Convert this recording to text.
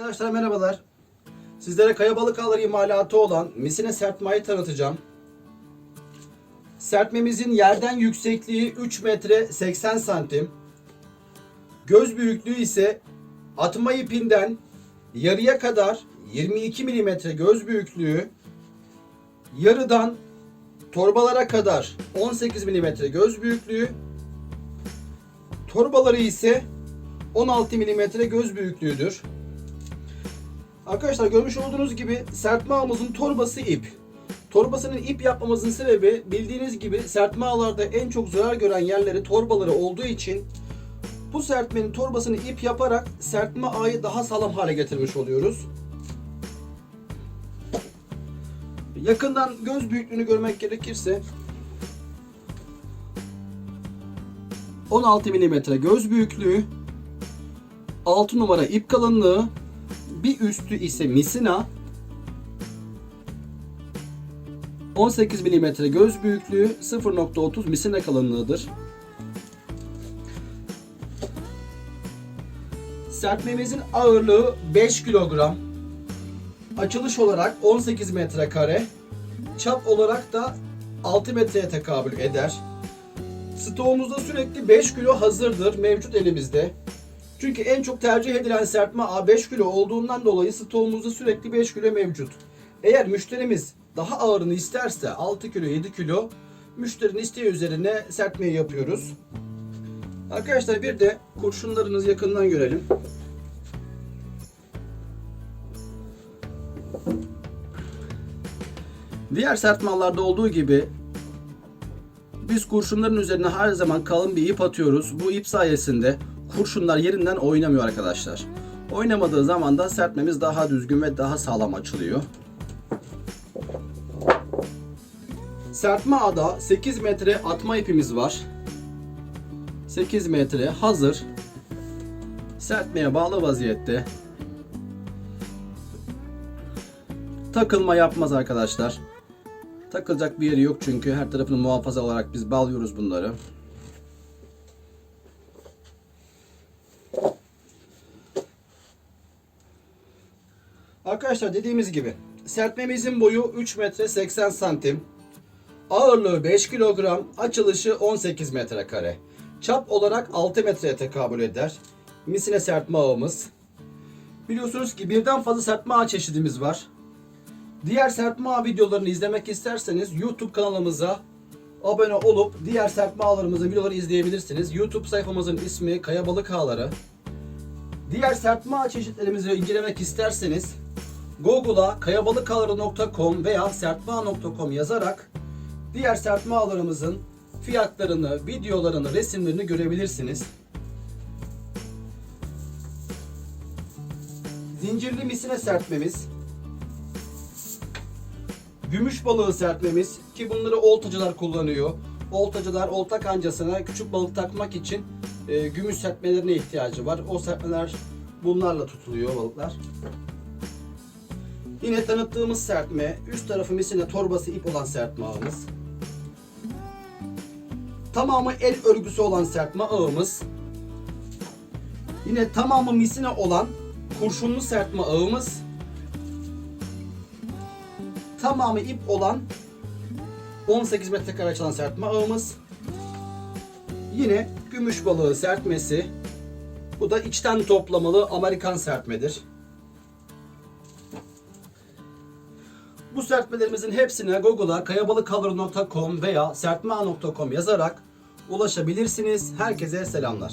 Arkadaşlar merhabalar. Sizlere kaya balık ağları imalatı olan misine sertmayı tanıtacağım. Sertmemizin yerden yüksekliği 3 metre 80 santim. Göz büyüklüğü ise atma ipinden yarıya kadar 22 milimetre göz büyüklüğü. Yarıdan torbalara kadar 18 milimetre göz büyüklüğü. Torbaları ise 16 milimetre göz büyüklüğüdür. Arkadaşlar görmüş olduğunuz gibi sertme ağımızın torbası ip. Torbasının ip yapmamızın sebebi bildiğiniz gibi sertme ağlarda en çok zarar gören yerleri torbaları olduğu için bu sertmenin torbasını ip yaparak sertme ağı daha sağlam hale getirmiş oluyoruz. Yakından göz büyüklüğünü görmek gerekirse 16 milimetre göz büyüklüğü 6 numara ip kalınlığı bir üstü ise misina 18 milimetre göz büyüklüğü 0.30 misina kalınlığıdır. Sertmemizin ağırlığı 5 kilogram. Açılış olarak 18 metrekare. Çap olarak da 6 metreye tekabül eder. Stoğumuzda sürekli 5 kilo hazırdır mevcut elimizde. Çünkü en çok tercih edilen serpme A 5 kilo olduğundan dolayı stoğumuzda sürekli 5 kilo mevcut. Eğer müşterimiz daha ağırını isterse 6 kilo 7 kilo müşterinin isteği üzerine serpmeyi yapıyoruz. Arkadaşlar bir de kurşunlarınızı yakından görelim. Diğer sert mallarda olduğu gibi biz kurşunların üzerine her zaman kalın bir ip atıyoruz. Bu ip sayesinde kurşunlar yerinden oynamıyor arkadaşlar. Oynamadığı zaman da sertmemiz daha düzgün ve daha sağlam açılıyor. Sertme ağda 8 metre atma ipimiz var. 8 metre hazır. Sertmeye bağlı vaziyette. Takılma yapmaz arkadaşlar. Takılacak bir yeri yok çünkü her tarafını muhafaza olarak biz bağlıyoruz bunları. Arkadaşlar dediğimiz gibi serpmemizin boyu 3 metre 80 santim. Ağırlığı 5 kilogram, açılışı 18 metrekare. Çap olarak 6 metreye tekabül eder. Misine serpme ağımız. Biliyorsunuz ki birden fazla serpme ağ çeşidimiz var. Diğer serpme ağ videolarını izlemek isterseniz YouTube kanalımıza abone olup diğer serpme ağlarımızın videoları izleyebilirsiniz. YouTube sayfamızın ismi Kaya Balık Ağları. Diğer serpme ağ çeşitlerimizi incelemek isterseniz Google'a kayabalıkağları.com veya serpmeağ.com yazarak diğer serpme ağlarımızın fiyatlarını, videolarını, resimlerini görebilirsiniz. Zincirli misine serpmemiz, gümüş balığı serpmemiz ki bunları oltacılar kullanıyor. Oltacılar olta kancasına küçük balık takmak için e, gümüş serpmelerine ihtiyacı var. O serpmeler bunlarla tutuluyor balıklar. Yine tanıttığımız serpme, üst tarafı misine torbası ip olan serpme ağımız. Tamamı el örgüsü olan serpme ağımız. Yine tamamı misine olan kurşunlu serpme ağımız. Tamamı ip olan 18 metrekare açılan serpme ağımız. Yine gümüş balığı serpmesi. Bu da içten toplamalı Amerikan serpmedir. Bu serpmelerimizin hepsine Google'a kayabalıkcover.com veya serpmea.com yazarak ulaşabilirsiniz. Herkese selamlar.